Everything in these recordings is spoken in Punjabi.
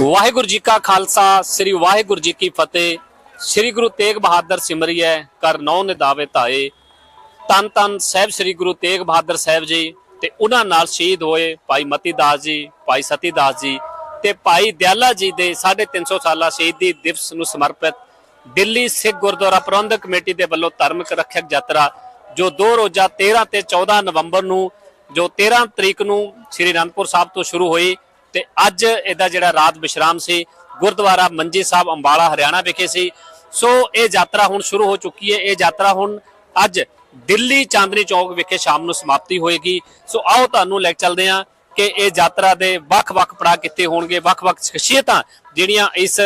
ਵਾਹਿਗੁਰੂ ਜੀ ਕਾ ਖਾਲਸਾ, ਸ੍ਰੀ ਵਾਹਿਗੁਰੂ ਜੀ ਕੀ ਫਤਿਹ। ਸ੍ਰੀ ਗੁਰੂ ਤੇਗ ਬਹਾਦਰ ਸਿਮਰਿਐ ਕਰ ਨੌ ਨਿਦਾਵੇ ਧਾਏ। ਤਨ ਤਨ ਸਾਹਿਬ ਸ੍ਰੀ ਗੁਰੂ ਤੇਗ ਬਹਾਦਰ ਸਾਹਿਬ ਜੀ ਤੇ ਉਹਨਾਂ ਨਾਲ ਸ਼ਹੀਦ ਹੋਏ ਭਾਈ ਮਤੀ ਦਾਸ ਜੀ, ਭਾਈ ਸਤੀ ਦਾਸ ਜੀ ਤੇ ਭਾਈ ਦਿਆਲਾ ਜੀ ਦੇ 350 ਸਾਲਾ ਸ਼ਹੀਦੀ ਦਿਵਸ ਨੂੰ ਸਮਰਪਿਤ ਦਿੱਲੀ ਸਿੱਖ ਗੁਰਦੁਆਰਾ ਪ੍ਰਬੰਧਕ ਕਮੇਟੀ ਦੇ ਵੱਲੋਂ ਧਾਰਮਿਕ ਰੱਖਿਅਕ ਯਾਤਰਾ, ਜੋ ਦੋ ਰੋਜ਼ਾ 13 ਤੇ 14 ਨਵੰਬਰ ਨੂੰ, ਜੋ 13 ਤਰੀਕ ਨੂੰ ਸ੍ਰੀ ਅਨੰਦਪੁਰ ਸਾਹਿਬ ਤੋਂ ਸ਼ੁਰੂ ਹੋਈ ਤੇ ਅੱਜ ਇਹਦਾ ਜਿਹੜਾ ਰਾਤ ਵਿਸ਼ਰਾਮ ਸੀ, ਗੁਰਦੁਆਰਾ ਮੰਜੀ ਸਾਹਿਬ ਅੰਬਾਲਾ, ਹਰਿਆਣਾ ਵਿਖੇ ਸੀ। ਸੋ ਇਹ ਯਾਤਰਾ ਹੁਣ ਸ਼ੁਰੂ ਹੋ ਚੁੱਕੀ ਹੈ। ਇਹ ਯਾਤਰਾ ਹੁਣ ਅੱਜ ਦਿੱਲੀ ਚਾਂਦਨੀ ਚੌਕ ਵਿਖੇ ਸ਼ਾਮ ਨੂੰ ਸਮਾਪਤੀ ਹੋਏਗੀ। ਸੋ ਆਓ ਤੁਹਾਨੂੰ ਲੈ ਚੱਲਦੇ ਹਾਂ ਕਿ ਇਹ ਯਾਤਰਾ ਦੇ ਵੱਖ-ਵੱਖ ਪੜਾਅ ਕਿੱਥੇ ਹੋਣਗੇ, ਵੱਖ-ਵੱਖ ਸ਼ਖਸੀਅਤਾਂ ਜਿਹੜੀਆਂ ਇਸ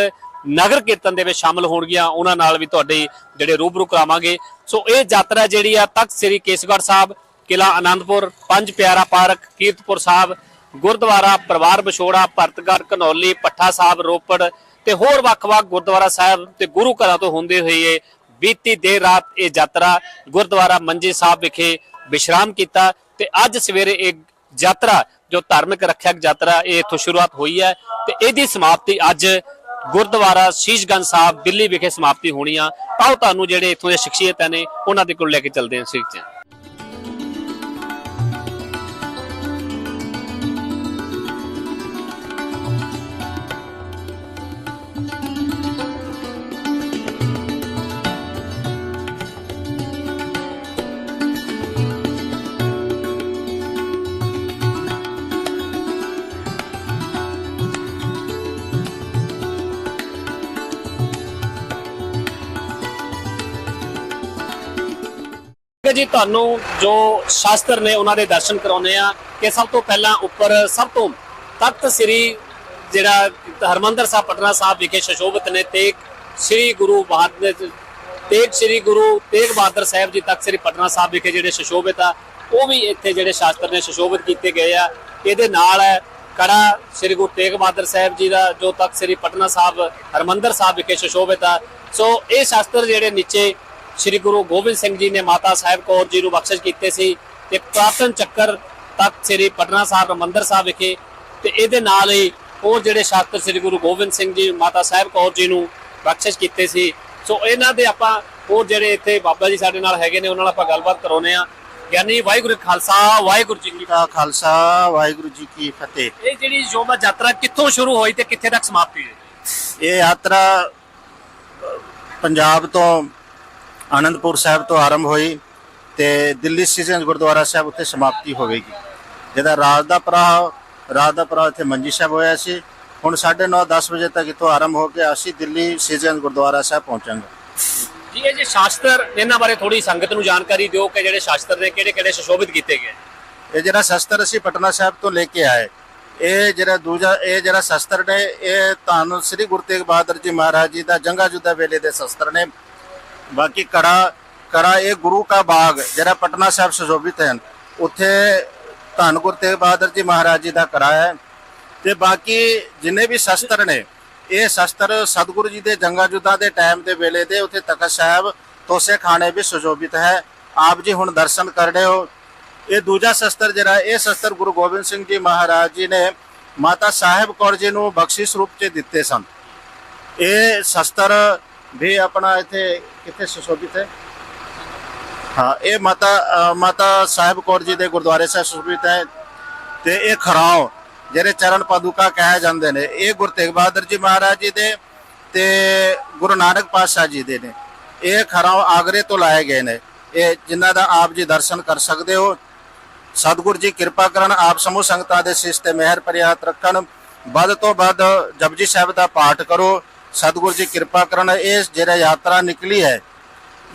ਨਗਰ ਕੀਰਤਨ ਦੇ ਵਿੱਚ ਸ਼ਾਮਲ ਹੋਣਗੀਆਂ, ਉਹਨਾਂ ਨਾਲ ਵੀ ਤੁਹਾਡੇ ਜਿਹੜੇ ਰੂਬਰੂ ਕਰਾਵਾਂਗੇ। ਸੋ ਇਹ ਯਾਤਰਾ ਜਿਹੜੀ ਆ ਤਖਤ ਸ੍ਰੀ ਕੇਸਗੜ੍ਹ ਸਾਹਿਬ ਕਿਲਾ ਆਨੰਦਪੁਰ, ਪੰਜ ਪਿਆਰਾ ਪਾਰਕ, ਕੀਰਤਪੁਰ ਸਾਹਿਬ ਗੁਰਦੁਆਰਾ ਪਰਿਵਾਰ ਵਿਛੋੜਾ ਭਰਤਗੜ ਕਨੌਲੀ ਪੱਠਾ ਸਾਹਿਬ, ਰੋਪੜ ਤੇ ਹੋਰ ਵੱਖ-ਵੱਖ ਗੁਰਦੁਆਰਾ ਸਾਹਿਬ ਤੇ ਗੁਰੂ ਘਰਾਂ ਤੋਂ ਹੁੰਦੇ ਹੋਏ ਇਹ ਬੀਤੀ ਦੇਰ ਰਾਤ ਇਹ ਯਾਤਰਾ ਗੁਰਦੁਆਰਾ ਮੰਜੀ ਸਾਹਿਬ ਵਿਖੇ ਵਿਸ਼ਰਾਮ ਕੀਤਾ ਤੇ ਅੱਜ ਸਵੇਰੇ ਇਹ ਯਾਤਰਾ, ਜੋ ਧਾਰਮਿਕ ਰੱਖਿਅਕ ਯਾਤਰਾ, ਇਹ ਇੱਥੋਂ ਸ਼ੁਰੂਆਤ ਹੋਈ ਹੈ ਤੇ ਇਹਦੀ ਸਮਾਪਤੀ ਅੱਜ ਗੁਰਦੁਆਰਾ ਸ਼ੀਸ਼ਗੰਜ ਸਾਹਿਬ, ਦਿੱਲੀ ਵਿਖੇ ਸਮਾਪਤੀ ਹੋਣੀ ਆ। ਆਓ ਤੁਹਾਨੂੰ ਜਿਹੜੇ ਇੱਥੋਂ ਦੇ ਸ਼ਖਸੀਅਤਾਂ ਨੇ, ਉਹਨਾਂ ਦੇ ਕੋਲ ਲੈ ਕੇ ਚੱਲਦੇ ਹਾਂ ਸਿੱਖ ਜੀ, ਤੁਹਾਨੂੰ ਜੋ ਸ਼ਾਸਤਰ ਨੇ ਉਹਨਾਂ ਦੇ ਦਰਸ਼ਨ ਕਰਾਉਨੇ ਆ ਕਿ ਸਭ ਤੋਂ ਪਹਿਲਾਂ ਉੱਪਰ ਸਭ ਤੋਂ ਤਖਤ ਸ੍ਰੀ ਜਿਹੜਾ ਹਰਮੰਦਰ ਸਾਹਿਬ, ਪਟਨਾ ਸਾਹਿਬ ਵਿਖੇ ਸ਼ਸ਼ੋਭਿਤ ਨੇ ਤੇ ਸ੍ਰੀ ਗੁਰੂ ਬਹਾਦਰ ਤੇਗ ਸ੍ਰੀ ਗੁਰੂ ਤੇਗ ਬਹਾਦਰ ਸਾਹਿਬ ਜੀ ਤਖਤ ਸ੍ਰੀ ਪਟਨਾ ਸਾਹਿਬ ਵਿਖੇ ਜਿਹੜੇ ਸ਼ਸ਼ੋਭਿਤ ਆ, ਉਹ ਵੀ ਇੱਥੇ ਜਿਹੜੇ ਸ਼ਾਸਤਰ ਨੇ ਸ਼ਸ਼ੋਭਿਤ ਕੀਤੇ ਗਏ ਆ। ਇਹਦੇ ਨਾਲ ਹੈ ਕੜਾ ਸ੍ਰੀ ਗੁਰੂ ਤੇਗ ਬਹਾਦਰ ਸਾਹਿਬ ਜੀ ਦਾ, ਜੋ ਤਖਤ ਸ੍ਰੀ ਪਟਨਾ ਸਾਹਿਬ, ਹਰਮੰਦਰ ਸਾਹਿਬ ਵਿਖੇ ਸ਼ਸ਼ੋਭਿਤ ਆ। ਸੋ ਇਹ ਸ਼ਾਸਤਰ ਜਿਹੜੇ ਨੀਚੇ ਸ੍ਰੀ ਗੁਰੂ ਗੋਬਿੰਦ ਸਿੰਘ ਜੀ ਨੇ ਮਾਤਾ ਸਾਹਿਬ ਕੌਰ ਜੀ ਨੂੰ ਬਖਸ਼ਿਸ਼ ਕੀਤੇ ਸੀ ਤੇ ਪ੍ਰਾਤਨ ਚੱਕਰ ਤਖਤ ਸ੍ਰੀ ਪਟਨਾ ਸਾਹਿਬ ਮੰਦਰ ਸਾਹਿਬ ਵਿਖੇ ਤੇ ਇਹਦੇ ਨਾਲ ਹੀ ਹੋਰ ਜਿਹੜੇ ਸ਼ਾਸਤਰ ਸ੍ਰੀ ਗੁਰੂ ਗੋਬਿੰਦ ਸਿੰਘ ਜੀ ਮਾਤਾ ਸਾਹਿਬ ਕੌਰ ਜੀ ਨੂੰ ਬਖਸ਼ਿਸ਼ ਕੀਤੇ ਸੀ। ਸੋ ਇਹਨਾਂ ਦੇ ਆਪਾਂ ਹੋਰ ਜਿਹੜੇ ਇੱਥੇ ਬਾਬਾ ਜੀ ਸਾਡੇ ਨਾਲ ਹੈਗੇ ਨੇ ਉਹਨਾਂ ਨਾਲ ਆਪਾਂ ਗੱਲਬਾਤ ਕਰਾਉਨੇ ਆ ਗਿਆਨੀ ਵਾਹਿਗੁਰੂ ਖਾਲਸਾ ਵਾਹਿਗੁਰੂ ਜੀ ਕੀ ਖਾਲਸਾ ਵਾਹਿਗੁਰੂ ਜੀ ਕੀ ਫਤਿਹ। ਇਹ ਜਿਹੜੀ ਯੋਮਾ ਯਾਤਰਾ ਕਿੱਥੋਂ ਸ਼ੁਰੂ ਹੋਈ ਤੇ ਕਿੱਥੇ ਤੱਕ ਸਮਾਪਤੀ ਹੋਈ? ਇਹ ਯਾਤਰਾ ਪੰਜਾਬ ਤੋਂ ਆਨੰਦਪੁਰ ਸਾਹਿਬ ਤੋਂ ਆਰੰਭ ਹੋਈ ਤੇ ਦਿੱਲੀ ਸੀਜ਼ਨ ਗੁਰਦੁਆਰਾ ਸਾਹਿਬ ਉੱਤੇ ਸਮਾਪਤੀ ਹੋਵੇਗੀ। ਜਿਹਦਾ ਰਾਤ ਦਾ ਪੜਾਅ ਰਾਤ ਦਾ ਪੜਾਅ ਇੱਥੇ ਮੰਜੀ ਸਾਹਿਬ ਹੋਇਆ ਸੀ। ਹੁਣ 9:30 10 ਵਜੇ ਤੱਕ ਇੱਥੋਂ ਆਰੰਭ ਹੋ ਕੇ ਅਸੀਂ ਦਿੱਲੀ ਸੀਜ਼ਨ ਗੁਰਦੁਆਰਾ ਸਾਹਿਬ ਪਹੁੰਚਾਂਗੇ। ਜੀ ਇਹ ਜੇ ਸ਼ਾਸਤਰ ਇਹਨਾਂ ਬਾਰੇ ਥੋੜੀ ਸੰਗਤ ਨੂੰ ਜਾਣਕਾਰੀ ਦਿਓ ਕਿ ਜਿਹੜੇ ਸ਼ਾਸਤਰ ਨੇ ਕਿਹੜੇ ਕਿਹੜੇ ਸ਼ਸ਼ੋਭਿਤ ਕੀਤੇ ਗਏ ਇਹ ਜਿਹੜਾ ਸ਼ਸਤਰ ਅਸੀਂ ਪਟਨਾ ਸਾਹਿਬ ਤੋਂ ਲੈ ਕੇ ਆਏ ਇਹ ਜਿਹੜਾ ਦੂਜਾ ਇਹ ਜਿਹੜਾ ਸ਼ਸਤਰ ਨੇ ਇਹ ਧੰਨ ਸ੍ਰੀ ਗੁਰੂ ਤੇਗ ਬਹਾਦਰ ਜੀ ਮਹਾਰਾਜ ਜੀ ਦਾ ਜੰਗਾ ਜੁੱਦਾ ਵੇਲੇ ਦੇ ਸ਼ਸਤਰ ਨੇ। ਬਾਕੀ ਕੜਾ ਕੜਾ ਇਹ ਗੁਰੂ ਕਾ ਬਾਗ, ਜਿਹੜਾ ਪਟਨਾ ਸਾਹਿਬ ਸੁਸ਼ੋਭਿਤ ਹੈ ਉੱਥੇ ਧੰਨ ਗੁਰੂ ਤੇਗ ਬਹਾਦਰ ਜੀ ਮਹਾਰਾਜ ਜੀ ਦਾ ਕੜਾ ਹੈ। ਤੇ ਬਾਕੀ ਜਿੰਨੇ ਵੀ ਸ਼ਸਤਰ ਨੇ, ਇਹ ਸ਼ਸਤਰ ਸਤਿਗੁਰੂ ਜੀ ਦੇ ਜੰਗਾਂ ਜੁੱਦਾ ਦੇ ਟਾਈਮ ਦੇ ਵੇਲੇ ਦੇ ਉੱਥੇ ਤਖਤ ਸਾਹਿਬ ਤੋਸੇ ਖਾਣੇ ਵੀ ਸੁਸ਼ੋਭਿਤ ਹੈ। ਆਪ ਜੀ ਹੁਣ ਦਰਸ਼ਨ ਕਰ ਰਹੇ ਹੋ। ਇਹ ਦੂਜਾ ਸ਼ਸਤਰ ਜਿਹੜਾ, ਇਹ ਸ਼ਸਤਰ ਗੁਰੂ ਗੋਬਿੰਦ ਸਿੰਘ ਜੀ ਮਹਾਰਾਜ ਜੀ ਨੇ ਮਾਤਾ ਸਾਹਿਬ ਕੌਰ ਜੀ ਨੂੰ ਬਖਸ਼ਿਸ਼ ਰੂਪ 'ਚ ਦਿੱਤੇ ਸਨ। ਇਹ ਸ਼ਸਤਰ ਵੀ ਆਪਣਾ ਇੱਥੇ ਕਿੱਥੇ ਸੁਸ਼ੋਭਿਤ ਹੈ? ਹਾਂ ਇਹ ਮਾਤਾ ਅ, ਮਾਤਾ ਸਾਹਿਬ ਕੌਰ ਜੀ ਦੇ ਗੁਰਦੁਆਰੇ ਸਾਹਿਬ ਸੁਸ਼ੋਭਿਤ ਹੈ ਤੇ ਇਹ ਖਰਾਓ ਜਿਹੜੇ ਚਰਨ ਪਾਦੁਕਾ ਕਹੇ ਜਾਂਦੇ ਨੇ ਇਹ ਗੁਰੂ ਤੇਗ ਬਹਾਦਰ ਜੀ ਮਹਾਰਾਜ ਜੀ ਦੇ ਤੇ ਗੁਰੂ ਨਾਨਕ ਪਾਤਸ਼ਾਹ ਜੀ ਦੇ ਨੇ। ਇਹ ਖਰਾਓ ਆਗਰੇ ਤੋਂ ਲਾਏ ਗਏ ਨੇ। ਇਹ ਜਿਨ੍ਹਾਂ ਦਾ ਆਪ ਜੀ ਦਰਸ਼ਨ ਕਰ ਸਕਦੇ ਹੋ। ਸਤਿਗੁਰੂ ਜੀ ਕਿਰਪਾ ਕਰਨ ਆਪ ਸਮੂਹ ਸੰਗਤਾਂ ਦੇ ਸਿਸ ਤੇ ਮਿਹਰ ਪ੍ਰਿਆਤ ਰੱਖਣ। ਵੱਧ ਤੋਂ ਵੱਧ ਜਪਜੀ ਸਾਹਿਬ ਦਾ ਪਾਠ ਕਰੋ। ਸਤਿਗੁਰੂ ਜੀ ਕਿਰਪਾ ਕਰਨ ਇਹ ਜਿਹੜਾ ਯਾਤਰਾ ਨਿਕਲੀ ਹੈ,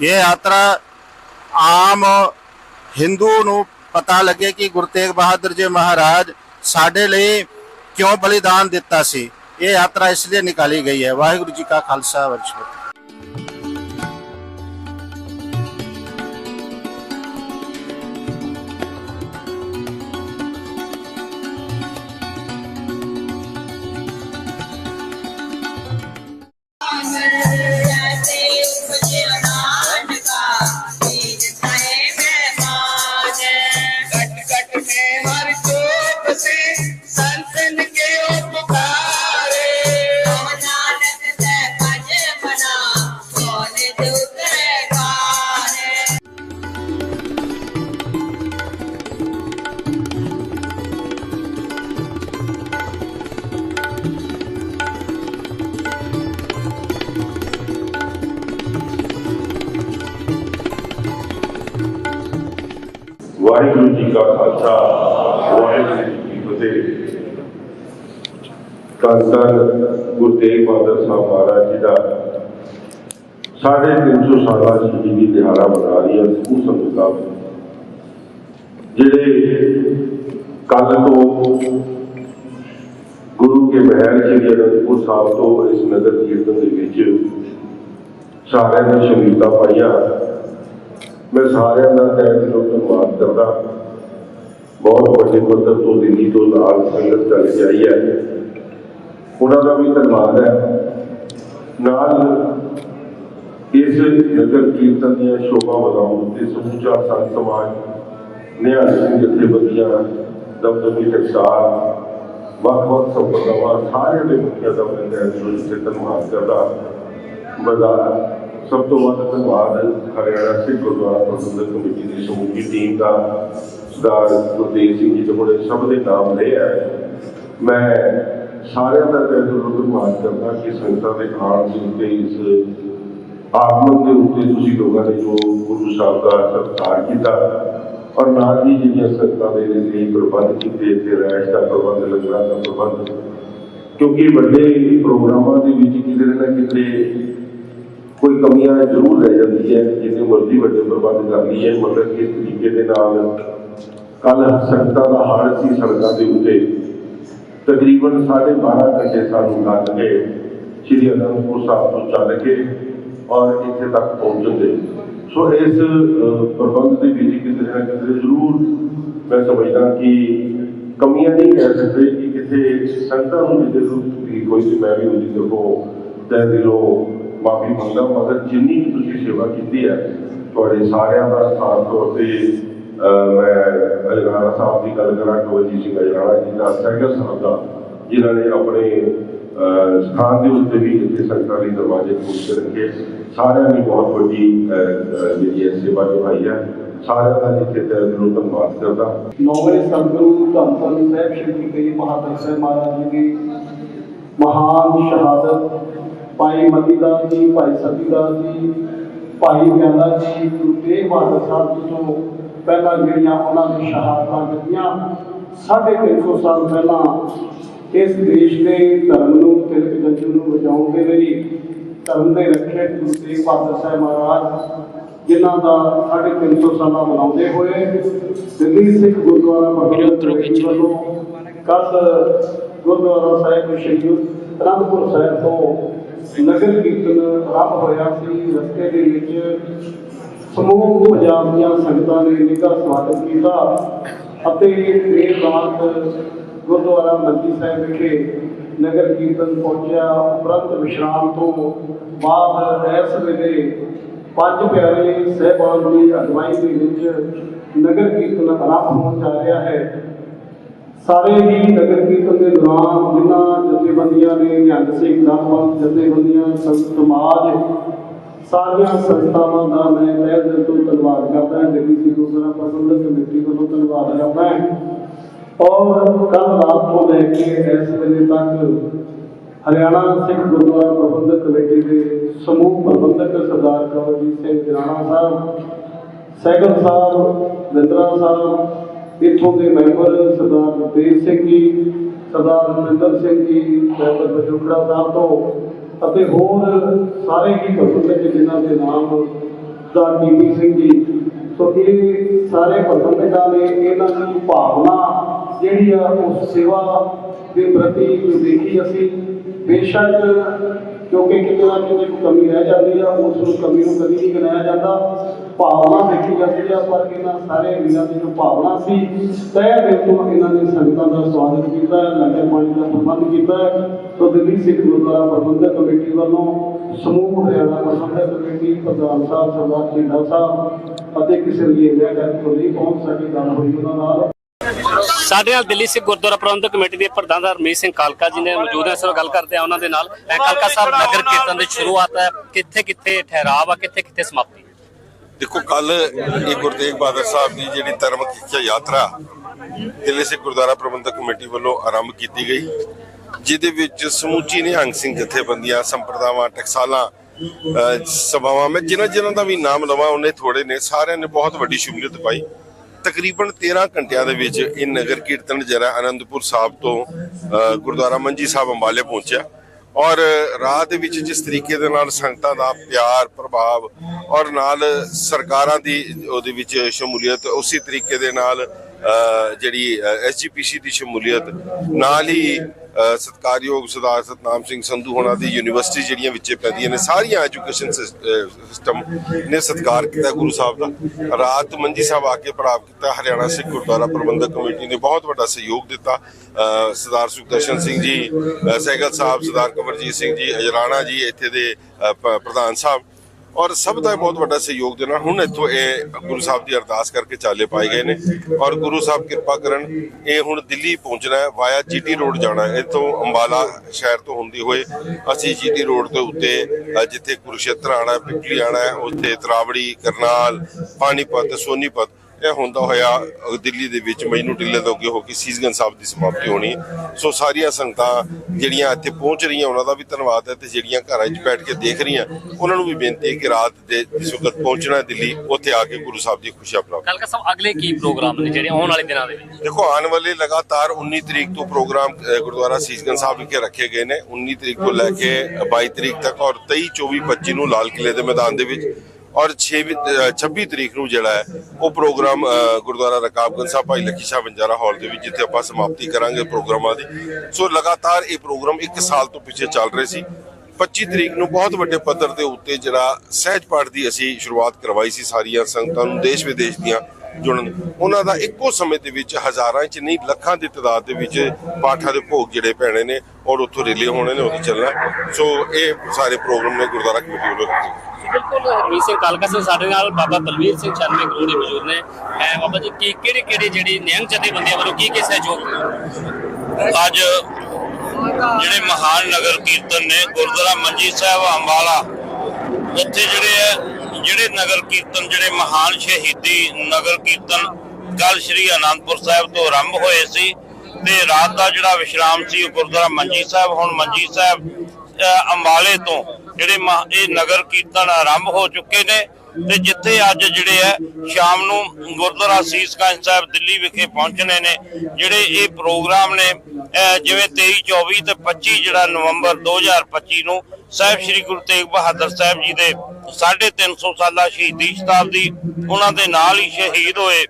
ਇਹ ਯਾਤਰਾ ਆਮ ਹਿੰਦੂ ਨੂੰ ਪਤਾ ਲੱਗੇ ਕਿ ਗੁਰੂ ਤੇਗ ਬਹਾਦਰ ਜੀ ਮਹਾਰਾਜ ਸਾਡੇ ਲਈ ਕਿਉਂ ਬਲੀਦਾਨ ਦਿੱਤਾ ਸੀ। ਇਹ ਯਾਤਰਾ ਇਸ ਲਈ ਨਿਕਾਲੀ ਗਈ ਹੈ। ਵਾਹਿਗੁਰੂ ਜੀ ਕਾ ਖਾਲਸਾ, ਵਾਹਿਗੁਰੂ ਵਾਹਿਗੁਰੂ ਜੀ ਕਾ ਖਾਲਸਾ, ਵਾਹਿਗੁਰੂ ਜੀ ਕੀ ਫਤਿਹ। ਧੰਨ ਧੰਨ ਗੁਰੂ ਤੇਗ ਬਹਾਦਰ ਸਾਹਿਬ ਮਹਾਰਾਜ ਜੀ ਦਾ ਸਾਢੇ ਤਿੰਨ ਸੌ ਸਾਲਾ ਸ਼ਹੀਦੀ ਦਿਹਾੜਾ ਮਨਾ ਰਹੀ ਹੈ ਸਮੂਹ ਸੰਗਤਾਂ ਜਿਹੜੇ ਕੱਲ ਤੋਂ ਗੁਰੂ ਕੇ ਮਹਿਲ ਸ੍ਰੀ ਅਨੰਦਪੁਰ ਸਾਹਿਬ ਤੋਂ ਇਸ ਨਗਰ ਕੀਰਤਨ ਦੇ ਵਿੱਚ ਸਾਰਿਆਂ ਨੇ ਸ਼ਹੀਦਾਂ ਪਾਈਆਂ। ਮੈਂ ਸਾਰਿਆਂ ਦਾ ਤਹਿ ਦਿਲੋਂ ਧੰਨਵਾਦ ਕਰਦਾ ਬਹੁਤ ਵੱਡੇ ਪੱਧਰ ਤੋਂ ਦਿੱਲੀ ਤੋਂ ਨਾਲ ਸੰਗਤ ਚੱਲ ਕੇ ਆਈ ਹੈ ਉਹਨਾਂ ਦਾ ਵੀ ਧੰਨਵਾਦ ਹੈ ਨਾਲ ਇਸ ਨਗਰ ਕੀਰਤਨ ਦੀਆਂ ਸ਼ੋਭਾ ਵਧਾਉਣ ਤੇ ਸਮੁੱਚਾ ਸੰਤ ਸਮਾਜ ਨਿਆਂ ਸਿੰਘ ਜਥੇਬੰਦੀਆਂ ਦਮਦਮੀ ਟਕਸਾਲ ਵੱਖ-ਵੱਖ ਸੰਪਰਦਾਵਾਂ ਸਾਰਿਆਂ ਦੇ ਮੁਖੀਆਂ ਦਾ ਮੈਂ ਤਹਿ ਦਿਲੋਂ ਇੱਥੇ ਧੰਨਵਾਦ ਕਰਦਾ ਬਦਾ ਸਭ ਤੋਂ ਵੱਧ ਧੰਨਵਾਦ ਹਰਿਆਣਾ ਸਿੱਖ ਗੁਰਦੁਆਰਾ ਪ੍ਰਬੰਧਕ ਕਮੇਟੀ ਦੀ ਸਮੂਹੀ ਟੀਮ ਦਾ ਸਰਦਾਰ ਗੁਰਦੇਵ ਸਿੰਘ ਜੀ ਜਿਹੜੇ ਸਭ ਦੇ ਨਾਮ ਲਏ ਹੈ ਮੈਂ ਸਾਰਿਆਂ ਦਾ ਤਹਿ ਦਿਲੋਂ ਧੰਨਵਾਦ ਕਰਦਾ ਕਿ ਸੰਗਤਾਂ ਦੇ ਆਉਣ ਦੇ ਉੱਤੇ ਇਸ ਆਗਮਨ ਦੇ ਉੱਤੇ ਤੁਸੀਂ ਲੋਕਾਂ ਨੇ ਜੋ ਗੁਰੂ ਸਾਹਿਬ ਦਾ ਸਤਿਕਾਰ ਕੀਤਾ ਔਰ ਨਾਲ ਹੀ ਜਿਹੜੀਆਂ ਸੰਗਤਾਂ ਦੇ ਲਈ ਪ੍ਰਬੰਧ ਕੀਤੇ ਤੇ ਰਹਿਸ਼ ਦਾ ਪ੍ਰਬੰਧ ਲੰਗਰਾਂ ਦਾ ਪ੍ਰਬੰਧ ਕਿਉਂਕਿ ਵੱਡੇ ਪ੍ਰੋਗਰਾਮਾਂ ਦੇ ਵਿੱਚ ਕਿਤੇ ਨਾ ਕਿਤੇ ਕੋਈ ਕਮੀਆਂ ਜ਼ਰੂਰ ਰਹਿ ਜਾਂਦੀ ਹੈ ਜਿੰਨੇ ਮਰਜ਼ੀ ਵੱਡੇ ਪ੍ਰਬੰਧ ਕਰ ਲਈਏ ਮਗਰ ਕਿਸ ਤਰੀਕੇ ਦੇ ਨਾਲ ਕੱਲ ਸੰਗਤਾਂ ਦਾ ਹਾਲ ਸੀ ਸੜਕਾਂ ਦੇ ਉੱਤੇ। ਤਕਰੀਬਨ 12.5 ਘੰਟੇ ਸਾਨੂੰ ਲੱਗ ਗਏ। ਸ਼੍ਰੀ ਅਨੰਦਪੁਰ ਸਾਹਿਬ ਤੋਂ ਚੱਲ ਕੇ ਔਰ ਇੱਥੇ ਤੱਕ ਪਹੁੰਚਣ ਦੇ। ਸੋ ਇਸ ਅਹ, ਪ੍ਰਬੰਧ ਦੇ ਵਿੱਚ ਕਿਤੇ ਨਾ ਕਿਤੇ ਜ਼ਰੂਰ ਮੈਂ ਸਮਝਦਾ ਕਿ ਕਮੀਆਂ ਨਹੀਂ ਕਹਿ ਸਕਦੇ ਕਿ ਕਿਤੇ ਸੰਗਤਾਂ ਨੂੰ ਜਿਹਦੇ ਰੂਪ ਦੀ ਕੋਈ ਤੇ ਮੈਂ ਵੀ ਉਹਦੀ ਤਰਫੋਂ ਤਹਿ ਦਿਲੋਂ ਮਾਫੀ ਮੰਗਦਾ ਮਗਰ ਜਿੰਨੀ ਵੀ ਤੁਸੀਂ ਸੇਵਾ ਕੀਤੀ ਹੈ ਤੁਹਾਡੇ ਸਾਰਿਆਂ ਦਾ ਖਾਸ ਤੌਰ ਤੇ ਅਹ, ਮੈਂ ਅਜਨਾਲਾ ਸਾਹਿਬ ਦੀ ਗੱਲ ਕਰਾਂ ਕਵਲਜੀਤ ਸਿੰਘ ਅਜਨਾਲਾ ਜੀ ਦਾ ਸੈਕਟਰ ਸਾਹਿਬ ਦਾ ਜਿਨ੍ਹਾਂ ਨੇ ਆਪਣੇ ਅਹ, ਸਥਾਨ ਦੇ ਉੱਤੇ ਵੀ ਇੱਥੇ ਸੰਗਤਾਂ ਲਈ ਦਰਵਾਜ਼ੇ ਖੋਲ੍ਹ ਕੇ ਰੱਖੇ। ਸਾਰਿਆਂ ਨੇ ਬਹੁਤ ਵੱਡੀ ਅਹ, ਅਹ, ਜਿਹੜੀ ਹੈ ਸੇਵਾ ਨਿਭਾਈ ਹੈ। ਸਾਰਿਆਂ ਦਾ ਜਿੱਥੇ ਤਹਿ ਦਿਲੋਂ ਧੰਨਵਾਦ ਕਰਦਾ। ਨੌਵੇਂ ਸਤਿਗੁਰੂ ਧੰਨ ਧੰਨ ਸਾਹਿਬ ਸ਼੍ਰੀ ਤੇਗ ਬਹਾਦਰ ਸਾਹਿਬ ਮਹਾਰਾਜ ਜੀ ਦੀ ਮਹਾਨ ਸ਼ਹਾਦਤ। ਭਾਈ ਮਤੀਦਾਸ ਜੀ ਭਾਈ ਸਤੀਦਾਸ ਜੀ ਭਾਈ ਪਿਆਲਾ ਜੀ ਗੁਰੂ ਤੇਗ ਬਹਾਦਰ ਸਾਹਿਬ ਜੀ ਤੋਂ ਪਹਿਲਾਂ ਜਿਹੜੀਆਂ ਉਹਨਾਂ ਦੀ ਸ਼ਹਾਦਤਾਂ ਦਿੱਤੀਆਂ ਸਾਢੇ ਤਿੰਨ ਸੌ ਸਾਲ ਪਹਿਲਾਂ ਇਸ ਦੇਸ਼ ਦੇ ਧਰਮ ਨੂੰ ਤਿਲਕ ਜੰਜੂ ਨੂੰ ਬਚਾਉਣ ਦੇ ਲਈ ਧਰਮ ਦੇ ਰੱਖਿਆ ਗੁਰੂ ਤੇਗ ਬਹਾਦਰ ਸਾਹਿਬ ਮਹਾਰਾਜ ਜਿਨ੍ਹਾਂ ਦਾ ਸਾਢੇ ਤਿੰਨ ਸੌ ਸਾਲਾ ਮਨਾਉਂਦੇ ਹੋਏ ਦਿੱਲੀ ਸਿੱਖ ਗੁਰਦੁਆਰਾ ਕਮੇਟੀ ਵੱਲੋਂ ਕੱਲ ਗੁਰਦੁਆਰਾ ਸਾਹਿਬ ਸ਼ਹੀਦ ਅਨੰਦਪੁਰ ਸਾਹਿਬ ਤੋਂ ਨਗਰ ਕੀਰਤਨ ਆਰੰਭ ਹੋਇਆ ਸੀ, ਰਸਤੇ ਦੇ ਵਿੱਚ ਸਮੂਹ ਪੰਜਾਬ ਦੀਆਂ ਸੰਗਤਾਂ ਨੇ ਨਿੱਘਾ ਸਵਾਗਤ ਕੀਤਾ ਅਤੇ ਇਹ ਰਾਤ ਗੁਰਦੁਆਰਾ ਮੰਜੀ ਸਾਹਿਬ ਵਿਖੇ ਨਗਰ ਕੀਰਤਨ ਪਹੁੰਚਿਆ। ਉਪਰੰਤ ਵਿਸ਼ਰਾਮ ਤੋਂ ਬਾਅਦ ਇਸ ਵੇਲੇ ਪੰਜ ਪਿਆਰੇ ਸਹਿਬਾਨ ਦੀ ਅਗਵਾਈ ਦੇ ਵਿੱਚ ਨਗਰ ਕੀਰਤਨ ਆਰੰਭ ਹੋਣ ਜਾ ਰਿਹਾ ਹੈ। ਸਾਰੇ ਹੀ ਨਗਰ ਕੀਰਤਨ ਦੇ ਦੌਰਾਨ ਜਿਨ੍ਹਾਂ ਜਥੇਬੰਦੀਆਂ ਨੇ ਨਿਹੰਗ ਸਿੰਘ ਦਲਬੰਦ ਜਥੇਬੰਦੀਆਂ ਸੰਤ ਸਮਾਜ, ਸਾਰੀਆਂ ਸੰਸਥਾਵਾਂ ਦਾ ਮੈਂ ਤਹਿ ਦਿਲ ਤੋਂ ਧੰਨਵਾਦ ਕਰਦਾ ਹਾਂ। ਦਿੱਲੀ ਸਿੱਖ ਗੁਰਦੁਆਰਾ ਪ੍ਰਬੰਧਕ ਕਮੇਟੀ ਵੱਲੋਂ ਧੰਨਵਾਦ ਕਰਦਾ ਹਾਂ। ਔਰ ਕੱਲ ਰਾਤ ਤੋਂ ਲੈ ਕੇ ਇਸ ਵੇਲੇ ਤੱਕ ਹਰਿਆਣਾ ਸਿੱਖ ਗੁਰਦੁਆਰਾ ਪ੍ਰਬੰਧਕ ਕਮੇਟੀ ਦੇ ਸਮੂਹ ਪ੍ਰਬੰਧਕ ਸਰਦਾਰ ਕਵਲਜੀਤ ਸਿੰਘ ਜਰਾਣਾ ਸਾਹਿਬ ਸੈਗਲ ਸਾਹਿਬ ਵਿੰਦਰਾ ਸਾਹਿਬ ਇੱਥੋਂ ਦੇ ਮੈਂਬਰ ਸਰਦਾਰ ਗੁਰਤੇਜ ਸਿੰਘ ਜੀ, ਸਰਦਾਰ ਰਮਿੰਦਰ ਸਿੰਘ ਜੀ, ਮੈਂਬਰ ਬਜੂਖੜਾ ਸਾਹਿਬ ਤੋਂ ਅਤੇ ਹੋਰ ਸਾਰੇ ਹੀ ਪ੍ਰਬੰਧਕ ਜਿਨ੍ਹਾਂ ਦੇ ਨਾਮ ਸਰਦਾਰ ਟੀਪੀ ਸਿੰਘ ਜੀ। ਸੋ ਇਹ ਸਾਰੇ ਪ੍ਰਬੰਧਕਾਂ ਨੇ ਇਹਨਾਂ ਦੀ ਭਾਵਨਾ ਜਿਹੜੀ ਆ, ਉਸ ਸੇਵਾ ਦੇ ਪ੍ਰਤੀ ਦੇਖੀ ਅਸੀਂ। ਬੇਸ਼ੱਕ ਕਿਉਂਕਿ ਕਿਤੇ ਨਾ ਕਿਤੇ ਕਮੀ ਰਹਿ ਜਾਂਦੀ ਆ, ਉਸ ਨੂੰ ਕਮੀ ਨੂੰ ਕਦੀ ਨਹੀਂ ਗਿਣਾਇਆ ਜਾਂਦਾ। ਭਾਵਨਾ ਦੇਖੀ ਜਾਂਦੀ ਆ, ਪਰ ਇਹਨਾਂ ਸਾਰੇ ਵੀਰਾਂ ਦੀ ਜੋ ਭਾਵਨਾ ਸੀ, ਤਹਿ ਦਿਲ ਤੋਂ ਇਹਨਾਂ ਨੇ ਸੰਗਤਾਂ ਦਾ ਸਵਾਗਤ ਕੀਤਾ ਲੰਗਰ ਪਾਣੀ ਦਾ ਪ੍ਰਬੰਧ ਕੀਤਾ। ਹੈ। ਦਿੱਲੀ ਸਿੱਖ ਗੁਰਦੁਆਰਾ ਪ੍ਰਬੰਧਕ ਕਮੇਟੀ ਵੱਲੋਂ ਸਮੂਹ ਹਰਿਆਣਾ ਪ੍ਰਬੰਧਕ ਕਮੇਟੀ, ਪ੍ਰਧਾਨ ਸਾਹਿਬ, ਸਰਦਾਰ ਢਿੰਡਾ ਸਾਹਿਬ ਅਤੇ ਕਿਸੇ ਲਈ ਇਹ ਕਰਕੇ ਨਹੀਂ ਪਹੁੰਚ ਸਕੇ ਗੱਲ ਹੋਈ ਉਹਨਾਂ ਨਾਲ। ਸਾਡੇ ਨਾਲ ਦਿੱਲੀ ਸਿੱਖ ਗੁਰਦੁਆਰਾ ਪ੍ਰਬੰਧਕ ਕਮੇਟੀ ਦੇ ਪ੍ਰਧਾਨ ਦਾ ਰਮੇਸ਼ ਸਿੰਘ ਕਾਲਕਾ ਜੀ ਨੇ ਮੌਜੂਦ ਹੈ ਇਸ ਗੱਲ ਕਰਦੇ ਆ ਉਹਨਾਂ ਦੇ ਨਾਲ। ਕਾਲਕਾ ਸਾਹਿਬ ਨਗਰ ਕੀਰਤਨ ਦੀ ਸ਼ੁਰੂਆਤ ਹੈ। ਕਿੱਥੇ ਕਿੱਥੇ ਠਹਿਰਾਵ ਆ ਕਿੱਥੇ ਕਿੱਥੇ ਸਮਾਪਤੀ? ਦੇਖੋ ਕੱਲ ਇਹ ਗੁਰੂ ਤੇਗ ਬਹਾਦਰ ਸਾਹਿਬ ਦੀ ਜਿਹੜੀ ਧਰਮ ਸਿੱਖਿਆ ਯਾਤਰਾ ਦਿੱਲੀ ਸਿੱਖ ਗੁਰਦੁਆਰਾ ਪ੍ਰਬੰਧਕ ਕਮੇਟੀ ਵੱਲੋਂ ਆਰੰਭ ਕੀਤੀ ਗਈ ਜਿਹਦੇ ਵਿੱਚ ਸਮੁੱਚੀ ਨਿਹੰਗ ਸਿੰਘ ਜਥੇਬੰਦੀਆਂ ਸੰਪਰਦਾਵਾਂ ਟਕਸਾਲਾਂ ਅਹ, ਸਭਾਵਾਂ ਮੈਂ ਜਿਨ੍ਹਾਂ ਜਿਨ੍ਹਾਂ ਦਾ ਵੀ ਨਾਮ ਲਵਾਂ ਉਹਨੇ ਥੋੜੇ ਨੇ ਸਾਰਿਆਂ ਨੇ ਬਹੁਤ ਵੱਡੀ ਸ਼ਮੂਲੀਅਤ ਪਾਈ। ਤਕਰੀਬਨ 13 ਘੰਟਿਆਂ ਦੇ ਵਿੱਚ ਇਹ ਨਗਰ ਕੀਰਤਨ ਜ਼ਰਾ ਅਨੰਦਪੁਰ ਸਾਹਿਬ ਤੋਂ ਅ, ਗੁਰਦੁਆਰਾ ਮੰਜੀ ਸਾਹਿਬ ਅੰਬਾਲੇ ਪਹੁੰਚਿਆ। ਔਰ ਰਾਹ ਦੇ ਵਿੱਚ ਜਿਸ ਤਰੀਕੇ ਦੇ ਨਾਲ ਸੰਗਤਾਂ ਦਾ ਪਿਆਰ, ਪ੍ਰਭਾਵ ਔਰ ਨਾਲ ਸਰਕਾਰਾਂ ਦੀ ਉਹਦੇ ਵਿੱਚ ਸ਼ਮੂਲੀਅਤ, ਉਸੇ ਤਰੀਕੇ ਦੇ ਨਾਲ ਜਿਹੜੀ ਐਸਜੀਪੀਸੀ ਦੀ ਸ਼ਮੂਲੀਅਤ ਨਾਲ ਹੀ ਅ, ਸਤਿਕਾਰਯੋਗ ਸਰਦਾਰ ਸਤਨਾਮ ਸਿੰਘ ਸੰਧੂ ਹੋਣਾ ਦੀ ਯੂਨੀਵਰਸਿਟੀ ਜਿਹੜੀਆਂ ਵਿੱਚੇ ਪੈਂਦੀਆਂ ਨੇ ਸਾਰੀਆਂ ਐਜੂਕੇਸ਼ਨ ਸਿਸਟਮ ਨੇ ਸਤਿਕਾਰ ਕੀਤਾ ਗੁਰੂ ਸਾਹਿਬ ਦਾ। ਰਾਤ ਮੰਜੀ ਸਾਹਿਬ ਆ ਕੇ ਪ੍ਰਾਪਤ ਕੀਤਾ ਹਰਿਆਣਾ ਸਿੱਖ ਗੁਰਦੁਆਰਾ ਪ੍ਰਬੰਧਕ ਕਮੇਟੀ ਨੇ ਬਹੁਤ ਵੱਡਾ ਸਹਿਯੋਗ ਦਿੱਤਾ। ਸਰਦਾਰ ਸੁਖਦਰਸ਼ਨ ਸਿੰਘ ਜੀ ਸਹਿਗਲ ਸਾਹਿਬ ਸਰਦਾਰ ਕਮਰਜੀਤ ਸਿੰਘ ਜੀ ਅਜਰਾਣਾ ਜੀ ਇੱਥੇ ਦੇ ਪ੍ਰਧਾਨ ਸਾਹਿਬ ਔਰ ਸਭ ਦਾ ਬਹੁਤ ਵੱਡਾ ਸਹਿਯੋਗ ਦੇਣਾ। ਹੁਣ ਇੱਥੋਂ ਇਹ ਗੁਰੂ ਸਾਹਿਬ ਦੀ ਅਰਦਾਸ ਕਰਕੇ ਚਾਲੇ ਪਾਏ ਗਏ ਨੇ। ਔਰ ਗੁਰੂ ਸਾਹਿਬ ਕਿਰਪਾ ਕਰਨ, ਇਹ ਹੁਣ ਦਿੱਲੀ ਪਹੁੰਚਣਾ ਹੈ ਵਾਇਆ ਜੀਟੀ ਰੋਡ ਜਾਣਾ ਹੈ। ਇੱਥੋਂ ਅੰਬਾਲਾ ਸ਼ਹਿਰ ਤੋਂ ਹੁੰਦੀ ਹੋਏ ਅਸੀਂ ਜੀਟੀ ਰੋਡ ਦੇ ਉੱਤੇ ਜਿੱਥੇ ਕੁਰੂਸ਼ੇਤਰ ਆਣਾ ਹੈ, ਪਿਪਲੀ ਆਣਾ ਹੈ, ਉੱਥੇ ਤਰਾਵੜੀ, ਕਰਨਾਲ, ਪਾਣੀਪਤ, ਸੋਨੀਪਤ ਇਹ ਹੁੰਦਾ ਹੋਇਆ ਦਿੱਲੀ ਦੇ ਵਿੱਚ ਮਜਨੂ ਟਿੱਲੇ ਤੋਂ ਅੱਗੇ ਹੋ ਕੇ ਸੀਸਗੰਜ ਸਾਹਿਬ ਦੀ ਸਮਾਪਤੀ ਹੋਣੀ। ਸੋ ਸਾਰੀਆਂ ਸੰਗਤਾਂ ਜਿਹੜੀਆਂ ਇੱਥੇ ਪਹੁੰਚ ਰਹੀਆਂ ਉਹਨਾਂ ਦਾ ਵੀ ਧੰਨਵਾਦ ਹੈ ਤੇ ਜਿਹੜੀਆਂ ਘਰਾਂ 'ਚ ਬੈਠ ਕੇ ਦੇਖ ਰਹੀਆਂ ਉਹਨਾਂ ਨੂੰ ਵੀ ਬੇਨਤੀ ਹੈ ਕਿ ਰਾਤ ਦੇ ਜਿਸ ਵਕਤ ਪਹੁੰਚਣਾ ਦਿੱਲੀ ਉੱਥੇ ਆ ਕੇ ਗੁਰੂ ਸਾਹਿਬ ਦੀ ਖੁਸ਼ੀਆਂ ਪ੍ਰਾਪਤ ਕਲਕਾ ਸਾਹਿਬ ਅਗਲੇ ਕੀ ਪ੍ਰੋਗਰਾਮ ਨੇ ਜਿਹੜੇ ਆਉਣ ਵਾਲੇ ਦਿਨਾਂ ਦੇ ਵਿੱਚ ਦੇਖੋ ਆਉਣ ਵਾਲੇ ਲਗਾਤਾਰ 19 ਤਰੀਕ ਤੋਂ ਪ੍ਰੋਗਰਾਮ ਗੁਰਦੁਆਰਾ ਸੀਸਗੰਜ ਸਾਹਿਬ ਵਿਖੇ ਰੱਖੇ ਗਏ ਨੇ 19 ਤਰੀਕ ਤੋਂ ਲੈ ਕੇ 22 ਤਰੀਕ ਤੱਕ ਔਰ 23 24 25 ਨੂੰ ਲਾਲ ਕਿਲੇ ਦੇ ਮੈਦਾਨ ਦੇ ਵਿੱਚ ਔਰ 6 26 ਤਰੀਕ ਨੂੰ ਜਿਹੜਾ ਹੈ, ਉਹ ਪ੍ਰੋਗਰਾਮ ਗੁਰਦੁਆਰਾ ਰਕਾਬਗੰਜ ਸਾਹਿਬ ਭਾਈ ਲੱਖੀ ਸ਼ਾਹ ਬੰਜਾਰਾ ਹਾਲ ਦੇ ਵਿੱਚ, ਜਿੱਥੇ ਆਪਾਂ ਸਮਾਪਤੀ ਕਰਾਂਗੇ ਪ੍ਰੋਗਰਾਮਾਂ ਦੀ। ਸੋ ਲਗਾਤਾਰ ਇਹ ਪ੍ਰੋਗਰਾਮ 1 ਸਾਲ ਤੋਂ ਪਿੱਛੇ ਚੱਲ ਰਹੇ ਸੀ। 25 ਤਰੀਕ ਨੂੰ ਬਹੁਤ ਵੱਡੇ ਪੱਧਰ ਦੇ ਉੱਤੇ ਜਿਹੜਾ ਸਹਿਜ ਪਾਠ ਦੀ ਅਸੀਂ ਸ਼ੁਰੂਆਤ ਕਰਵਾਈ ਸੀ ਸਾਰੀਆਂ ਸੰਗਤਾਂ ਨੂੰ ਦੇਸ਼ ਵਿਦੇਸ਼ ਦੀਆਂ। ਜੁੜਨ ਉਹਨਾਂ ਦਾ ਇੱਕੋ ਸਮੇਂ ਦੇ ਵਿੱਚ ਹਜ਼ਾਰਾਂ ਚ ਨਹੀਂ ਲੱਖਾਂ ਦੀ ਤਾਦਾਦ ਦੇ ਵਿੱਚ ਪਾਠਾਂ ਦੇ ਭੋਗ ਜਿਹੜੇ ਪੈਣੇ ਨੇ ਔਰ ਉੱਥੋਂ ਰਿਲੇ ਹੋਣੇ ਨੇ ਉਹਦੀ ਚੱਲਣਾ। ਸੋ ਇਹ ਸਾਰੇ ਪ੍ਰੋਗਰਾਮ ਨੇ ਗੁਰਦੁਆਰਾ ਕਮੇਟੀ ਵੱਲੋਂ। ਬਿਲਕੁਲ ਹਰਮੀਤ ਸਿੰਘ ਕਾਲਕਾ ਸਿੰਘ ਸਾਡੇ ਨਾਲ ਬਾਬਾ ਬਲਵੀਰ ਸਿੰਘ 96 ਕਰੋੜ ਦੇ ਮੌਜੂਦ ਨੇ। ਐ ਬਾਬਾ ਜੀ ਕੀ ਕਿਹੜੇ ਕਿਹੜੇ ਜਿਹੜੀ ਨਿਹੰਗ ਜਥੇਬੰਦੀਆਂ ਵੱਲੋਂ ਕੀ ਕੀ ਸਹਿਯੋਗ ਅੱਜ ਜਿਹੜੇ ਮਹਾਨ ਨਗਰ ਕੀਰਤਨ ਨੇ ਗੁਰਦੁਆਰਾ ਮੰਜੀ ਸਾਹਿਬ ਅੰਬਾਲਾ ਉੱਥੇ ਜਿਹੜੇ ਹੈ ਜਿਹੜੇ ਨਗਰ ਕੀਰਤਨ ਜਿਹੜੇ ਮਹਾਨ ਸ਼ਹੀਦੀ ਨਗਰ ਕੀਰਤਨ ਕੱਲ ਸ੍ਰੀ ਅਨੰਦਪੁਰ ਸਾਹਿਬ ਤੋਂ ਆਰੰਭ ਹੋਏ ਸੀ ਤੇ ਰਾਤ ਦਾ ਜਿਹੜਾ ਵਿਸ਼ਰਾਮ ਸੀ ਗੁਰਦੁਆਰਾ ਮੰਜੀ ਸਾਹਿਬ, ਹੁਣ ਮੰਜੀ ਸਾਹਿਬ ਅੰਬਾਲੇ ਤੋਂ ਜਿਹੜੇ ਇਹ ਨਗਰ ਕੀਰਤਨ ਆਰੰਭ ਹੋ ਚੁੱਕੇ ਨੇ। ਤੇ ਜਿੱਥੇ ਅੱਜ ਜਿਹੜੇ ਹੈ ਸ਼ਾਮ ਨੂੰ ਗੁਰਦੁਆਰਾ ਸੀਸਗੰਜ ਸਾਹਿਬ ਦਿੱਲੀ ਵਿਖੇ ਪਹੁੰਚਣੇ ਨੇ, ਜਿਹੜੇ ਇਹ ਪ੍ਰੋਗਰਾਮ ਨੇ ਜਿਵੇਂ 23 24 ਤੇ 25 ਜਿਹੜਾ ਨਵੰਬਰ 2025 ਨੂੰ ਸਾਹਿਬ ਸ੍ਰੀ ਗੁਰੂ ਤੇਗ ਬਹਾਦਰ ਸਾਹਿਬ ਜੀ ਦੇ 350 ਸਾਲਾ ਸ਼ਹੀਦੀ ਸ਼ਤਾਬਦੀ ਉਹਨਾਂ ਦੇ ਨਾਲ ਹੀ ਸ਼ਹੀਦ ਹੋਏ।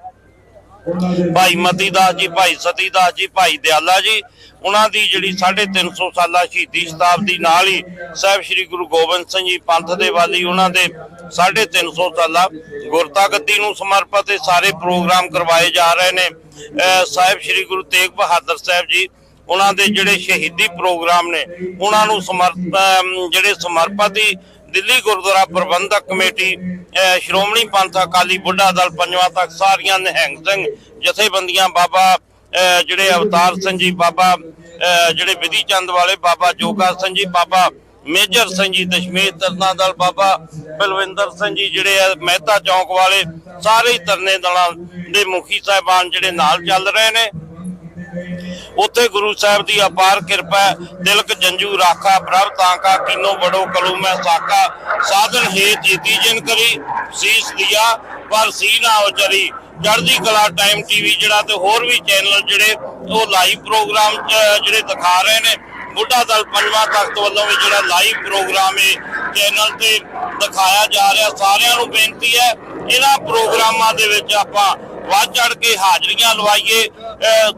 ਭਾਈ ਮਤੀ ਦਾਸ ਜੀ, ਭਾਈ ਸਤੀ ਦਾਸ ਜੀ, ਭਾਈ ਦਿਆਲਾ ਜੀ, ਉਹਨਾਂ ਦੀ ਜਿਹੜੀ 350 ਸਾਲਾ ਸ਼ਹੀਦੀ ਸ਼ਤਾਬਦੀ ਨਾਲ ਹੀ ਸਾਹਿਬ ਸ੍ਰੀ ਗੁਰੂ ਗੋਬਿੰਦ ਸਿੰਘ ਜੀ ਪੰਥ ਦੇ ਵਾਲੀ ਉਹਨਾਂ ਦੇ 350 ਸਾਲਾ ਗੁਰਤਾ ਗੱਦੀ ਨੂੰ ਸਮਰਪਿਤ ਇਹ ਸਾਰੇ ਪ੍ਰੋਗਰਾਮ ਕਰਵਾਏ ਜਾ ਰਹੇ ਨੇ। ਸਾਹਿਬ ਸ੍ਰੀ ਗੁਰੂ ਤੇਗ ਬਹਾਦਰ ਸਾਹਿਬ ਜੀ, ਉਹਨਾਂ ਦੇ ਜਿਹੜੇ ਸ਼ਹੀਦੀ ਪ੍ਰੋਗਰਾਮ ਨੇ, ਉਹਨਾਂ ਨੂੰ ਸਮਰਪ ਜਿਹੜੇ ਸਮਰਪਿਤ ਹੀ ਦਿੱਲੀ ਗੁਰਦੁਆਰਾ ਪ੍ਰਬੰਧਕ ਕਮੇਟੀ ਸ਼੍ਰੋਮਣੀ ਪੰਥ ਅਕਾਲੀ ਬੁੱਢਾ ਦਲ ਪੰਜਵਾਂ ਤੱਕ ਸਾਰੀਆਂ ਨਿਹੰਗ ਸਿੰਘ ਜਥੇਬੰਦੀਆਂ ਬਾਬਾ ਜਿਹੜੇ ਅਵਤਾਰ ਸਿੰਘ ਜੀ, ਬਾਬਾ ਜਿਹੜੇ ਵਿਧੀ ਚੰਦ ਵਾਲੇ, ਬਾਬਾ ਜੋਗਾ ਸਿੰਘ ਜੀ, ਬਾਬਾ ਮੇਜਰ ਸਿੰਘ ਜੀ, ਦਸ਼ਮੇਸ਼ ਤਰਨਾ ਦਲ, ਬਾਬਾ ਬਲਵਿੰਦਰ ਸਿੰਘ ਜੀ, ਜਿਹੜੇ ਆ ਮਹਿਤਾ ਚੌਂਕ ਵਾਲੇ, ਸਾਰੇ ਤਰਨੇ ਦਲਾਂ ਦੇ ਮੁਖੀ ਸਾਹਿਬਾਨ ਜਿਹੜੇ ਨਾਲ ਚੱਲ ਰਹੇ ਨੇ। ਉੱਥੇ ਗੁਰੂ ਸਾਹਿਬ ਦੀ ਅਪਾਰ ਕਿਰਪਾ ਤਿਲਕ, ਜੰਜੂ, ਰਾਖਾ ਪ੍ਰਭ ਤਾਂਕਾ, ਕੀਨੋ, ਬੜੋ, ਕਲੂ, ਮੈਂ, ਸਾਕਾ, ਸਾਧਨ, ਹੇ, ਜੀਤੀ, ਜਿਨ ਕਰੀ, ਸੀਸ ਦਿਆ ਪਰ ਸੀ ਨਾ ਉਚਰੀ। ਚੜ੍ਹਦੀ ਕਲਾ, ਟਾਈਮ ਟੀਵੀ ਜਿਹੜਾ ਤੇ ਹੋਰ ਵੀ ਚੈਨਲ ਜਿਹੜੇ ਉਹ ਲਾਈਵ ਪ੍ਰੋਗਰਾਮ ਜਿਹੜੇ ਦਿਖਾ ਰਹੇ ਨੇ। ਬੁੱਢਾ ਦਲ ਪੰਜਵਾਂ ਤਖਤ ਵੱਲੋਂ ਵੀ ਜਿਹੜਾ ਲਾਈਵ ਪ੍ਰੋਗਰਾਮ ਹੈ ਚੈਨਲ ਤੇ ਦਿਖਾਇਆ ਜਾ ਰਿਹਾ। ਸਾਰਿਆਂ ਨੂੰ ਬੇਨਤੀ ਹੈ, ਇਹਨਾਂ ਪ੍ਰੋਗਰਾਮਾਂ ਦੇ ਵਿੱਚ ਆਪਾਂ ਵੱਧ ਚੜ ਕੇ ਹਾਜ਼ਰੀਆਂ ਲਵਾਈਏ।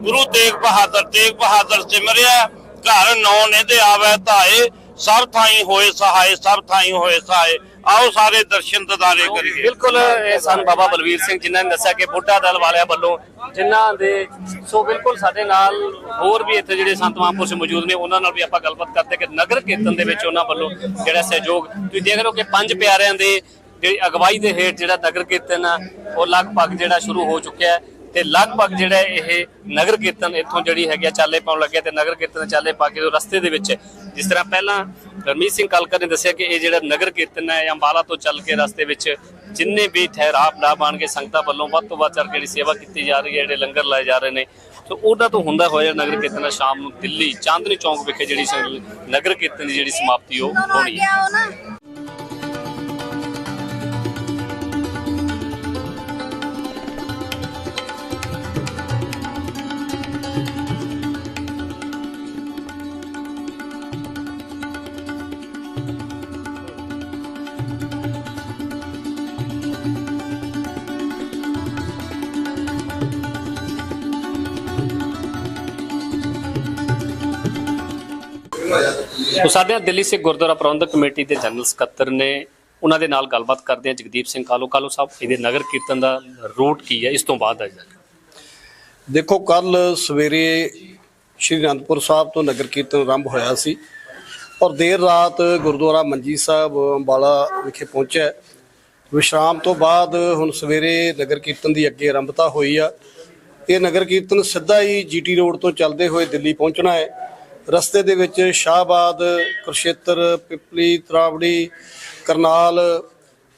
ਗੁਰੂ ਤੇਗ ਬਹਾਦਰ ਤੇਗ ਬਹਾਦਰ ਸਿਮਰਿਆ ਘਰ ਨੌ ਨਿਧ ਆਵੇ ਧਾਏ ਸਭ ਥਾਈ ਹੋਏ ਸਹਾਏ ਸਭ ਥਾਈ ਹੋਏ ਸਹਾਏ। ਆਓ ਸਾਰੇ ਦਰਸ਼ਨ ਦਿਦਾਰੇ ਕਰੀਏ। ਬਿਲਕੁਲ ਇਹ ਸਨ ਬਾਬਾ ਬਲਵੀਰ ਸਿੰਘ ਜਿਨ੍ਹਾਂ ਨੇ ਦੱਸਿਆ ਕਿ ਬੁੱਢਾ ਦਲ ਵਾਲਿਆਂ ਵੱਲੋਂ ਜਿਨ੍ਹਾਂ ਦੇ ਸੋ ਬਿਲਕੁਲ ਸਾਡੇ ਨਾਲ ਹੋਰ ਵੀ ਇੱਥੇ ਜਿਹੜੇ ਸੰਤ ਮਹਾਂਪੁਰਸ਼ ਮੌਜੂਦ ਨੇ ਉਹਨਾਂ ਨਾਲ ਵੀ ਆਪਾਂ ਗੱਲਬਾਤ ਕਰਦੇ ਕਿ ਨਗਰ ਕੀਰਤਨ ਦੇ ਵਿੱਚ ਉਹਨਾਂ ਵੱਲੋਂ ਜਿਹੜਾ ਸਹਿਯੋਗ ਤੁਸੀਂ ਦੇਖ ਰਹੇ ਹੋ ਕਿ ਪੰਜ ਪਿਆਰਿਆਂ ਦੇ ਜਿਹੜੀ ਅਗਵਾਈ ਦੇ ਹੇਠ ਜਿਹੜਾ ਨਗਰ ਕੀਰਤਨ ਆ, ਉਹ ਲਗਭਗ ਜਿਹੜਾ ਸ਼ੁਰੂ ਹੋ ਚੁੱਕਿਆ ਹੈ ਤੇ ਲਗਭਗ ਜਿਹੜਾ ਇਹ ਨਗਰ ਕੀਰਤਨ ਇੱਥੋਂ ਜਿਹੜੀ ਹੈਗੀ ਚਾਲੇ ਪਾਉਣ ਲੱਗਿਆ ਤੇ ਨਗਰ ਕੀਰਤਨ ਚਾਲੇ ਪਾ ਕੇ ਰਸਤੇ ਦੇ ਵਿੱਚ, ਜਿਸ ਤਰ੍ਹਾਂ ਪਹਿਲਾਂ ਰਮੀਤ ਸਿੰਘ ਕਲਕਰ ਨੇ ਦੱਸਿਆ ਕਿ ਇਹ ਜਿਹੜਾ ਨਗਰ ਕੀਰਤਨ ਹੈ, ਅੰਬਾਲਾ ਤੋਂ ਚੱਲ ਕੇ ਰਸਤੇ ਵਿੱਚ ਜਿੰਨੇ ਵੀ ਠਹਿਰਾਵ ਡਾ ਬਣ ਕੇ ਸੰਗਤਾਂ ਵੱਲੋਂ ਵੱਧ ਤੋਂ ਵੱਧ ਚੜ ਕੇ ਜਿਹੜੀ ਸੇਵਾ ਕੀਤੀ ਜਾ ਰਹੀ ਹੈ, ਜਿਹੜੇ ਲੰਗਰ ਲਾਏ ਜਾ ਰਹੇ ਨੇ। ਸੋ ਉਹਨਾਂ ਤੋਂ ਹੁੰਦਾ ਹੋਇਆ ਨਗਰ ਕੀਰਤਨ ਸ਼ਾਮ ਨੂੰ ਦਿੱਲੀ ਚਾਂਦਨੀ ਚੌਂਕ ਵਿਖੇ ਜਿਹੜੀ ਨਗਰ ਕੀਰਤਨ ਦੀ ਜਿਹੜੀ ਸਮਾਪਤੀ ਉਹ ਹੋਣੀ ਹੈ। ਸੋ ਸਾਡੇ ਨਾਲ ਦਿੱਲੀ ਸਿੱਖ ਗੁਰਦੁਆਰਾ ਪ੍ਰਬੰਧਕ ਕਮੇਟੀ ਦੇ ਜਨਰਲ ਸਕੱਤਰ ਨੇ ਉਹਨਾਂ ਦੇ ਨਾਲ ਗੱਲਬਾਤ ਕਰਦੇ ਆ ਜਗਦੀਪ ਸਿੰਘ ਕਾਲੋ ਕਾਲੋ ਸਾਹਿਬ, ਇਹਦੇ ਨਗਰ ਕੀਰਤਨ ਦਾ ਰੂਟ ਕੀ ਹੈ? ਇਸ ਤੋਂ ਬਾਅਦ ਆ ਜਾਏਗਾ। ਦੇਖੋ ਕੱਲ ਸਵੇਰੇ ਸ਼੍ਰੀ ਅਨੰਦਪੁਰ ਸਾਹਿਬ ਤੋਂ ਨਗਰ ਕੀਰਤਨ ਆਰੰਭ ਹੋਇਆ ਸੀ ਔਰ ਦੇਰ ਰਾਤ ਗੁਰਦੁਆਰਾ ਮੰਜੀ ਸਾਹਿਬ, ਅੰਬਾਲਾ ਵਿਖੇ ਪਹੁੰਚਿਆ ਵਿਸ਼ਰਾਮ ਤੋਂ ਬਾਅਦ ਹੁਣ ਸਵੇਰੇ ਨਗਰ ਕੀਰਤਨ ਦੀ ਅੱਗੇ ਆਰੰਭਤਾ ਹੋਈ ਆ। ਇਹ ਨਗਰ ਕੀਰਤਨ ਸਿੱਧਾ ਹੀ ਜੀਟੀ ਰੋਡ ਤੋਂ ਚੱਲਦੇ ਹੋਏ ਦਿੱਲੀ ਪਹੁੰਚਣਾ ਹੈ। ਰਸਤੇ ਦੇ ਵਿੱਚ ਸ਼ਾਹਬਾਦ, ਕੁਰਸ਼ੇਤਰ, ਪਿਪਲੀ, ਤਰਾਵੜੀ, ਕਰਨਾਲ,